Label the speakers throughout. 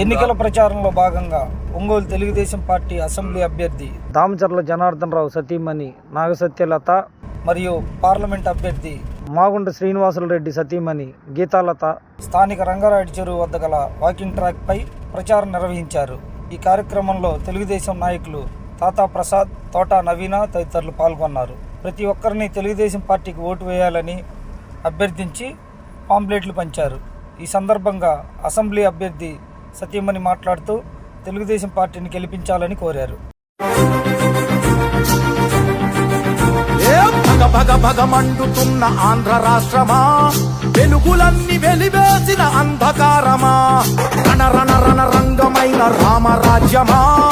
Speaker 1: ఎన్నికల ప్రచారంలో భాగంగా ఒంగోలు తెలుగుదేశం పార్టీ అసెంబ్లీ అభ్యర్థి దామచర్ల జనార్దన్ రావు సతీమణి నాగసత్యలత మరియు పార్లమెంట్ అభ్యర్థి మాగుంట శ్రీనివాసులు రెడ్డి సతీమణి గీతాలత స్థానిక రంగారాయుడు చెరువు వద్ద గల వాకింగ్ ట్రాక్ పై ప్రచారం నిర్వహించారు. ఈ కార్యక్రమంలో తెలుగుదేశం నాయకులు తాతా ప్రసాద్ తోటా నవీన తదితరులు పాల్గొన్నారు. ప్రతి ఒక్కరిని తెలుగుదేశం పార్టీకి ఓటు వేయాలని అభ్యర్థించి పాంప్లెట్లు పంచారు. ఈ సందర్భంగా అసెంబ్లీ అభ్యర్థి సతీమణి మాట్లాడుతూ తెలుగుదేశం పార్టీని గెలిపించాలని కోరారు.
Speaker 2: భగ భగ మండుతున్న ఆంధ్ర రాష్ట్రమా? వెలుగులన్నీ వెలివేసిన అంధకారమా? రణ రణ రణ రంగమైన రామరాజ్యమా?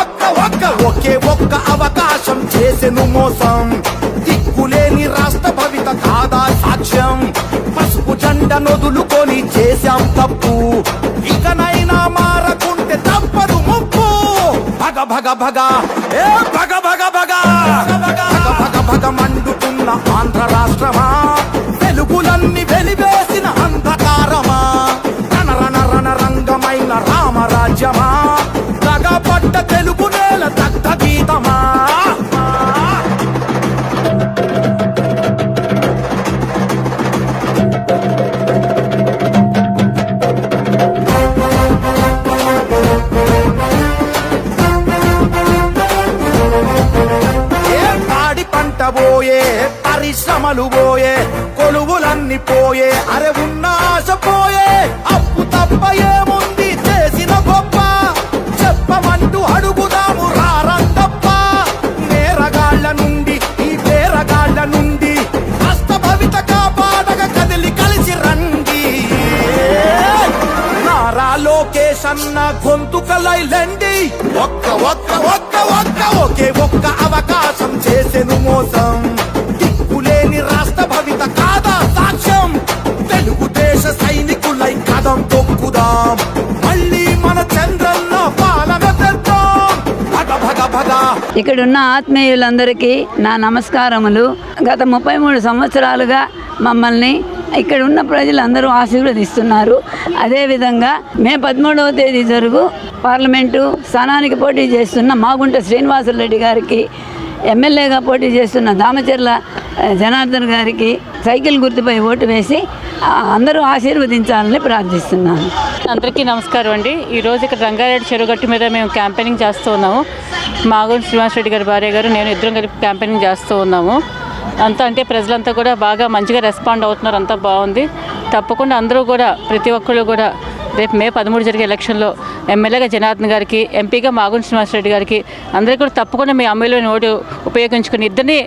Speaker 2: చేసెను మోసం దిక్కులేని రాష్ట్ర భవిత కాదా సాక్ష్యం. పసుపు జెండ నొదులుకొని చేశాం తప్పు. ఇకనైనా మారకుంటే తప్పదు ముప్పు. భగ భగ భగ. ఏ భగ భగ భగ. భగ భగ భగ మండుతున్న ఆంధ్ర రాష్ట్రమా? వెలుగులన్నీ వెలివేసిన అంధకారమా? రణ రణ రణ రంగమైన రామరాజ్యమా? తెలుగు పరిశ్రమలు పోయే కొలువులన్నీ పోయే అరే ఉన్న ఆశ పోయే అప్పు తప్ప ఏముంది చేసిన గొప్ప? చెప్పమంటూ అడుగుదాము రారందప్ప నేరగాళ్ళ నుండి ఈ పేరగాళ్ళ నుండి హస్త భవిత కాపాడక కదిలి కలిసి రండి. నారా లోకేష్ అన్న గొంతుకలైలండి ఒక్క ఒక్క ఒక్క ఒక్క ఒకే ఒక్క అవకాశం చేసెను మోసం.
Speaker 3: ఇక్కడ ఉన్న ఆత్మీయులందరికీ నా నమస్కారములు. గత ముప్పై మూడు సంవత్సరాలుగా మమ్మల్ని ఇక్కడ ఉన్న ప్రజలందరూ ఆశీర్వదిస్తున్నారు. అదేవిధంగా మే పదమూడవ తేదీ జరుగు పార్లమెంటు స్థానానికి పోటీ చేస్తున్న మాగుంట శ్రీనివాసరెడ్డి గారికి ఎమ్మెల్యేగా పోటీ చేస్తున్న దామచర్ల జనార్దన్ గారికి సైకిల్ గుర్తుపై ఓటు వేసి అందరూ ఆశీర్వదించాలని ప్రార్థిస్తున్నాను.
Speaker 4: అందరికీ నమస్కారం అండి. ఈరోజు ఇక్కడ రంగారెడ్డి చెరుగట్టు మీద మేము క్యాంపెయినింగ్ చేస్తూ ఉన్నాము. మాగూరు శ్రీనివాస్ రెడ్డి గారి భార్య గారు నేను ఇద్దరం కలిపి క్యాంపెయినింగ్ చేస్తూ ఉన్నాము. అంతా అంటే ప్రజలంతా కూడా బాగా మంచిగా రెస్పాండ్ అవుతున్నారు. అంతా బాగుంది. తప్పకుండా అందరూ కూడా ప్రతి ఒక్కళ్ళు కూడా రేపు మే పదమూడు జరిగే ఎలక్షన్లో ఎమ్మెల్యేగా జనార్దన్ గారికి ఎంపీగా మాగుంటి శ్రీనివాస్ రెడ్డి గారికి అందరికీ కూడా తప్పకుండా మీ అమ్మాయిలోని ఓటు ఉపయోగించుకుని ఇద్దరిని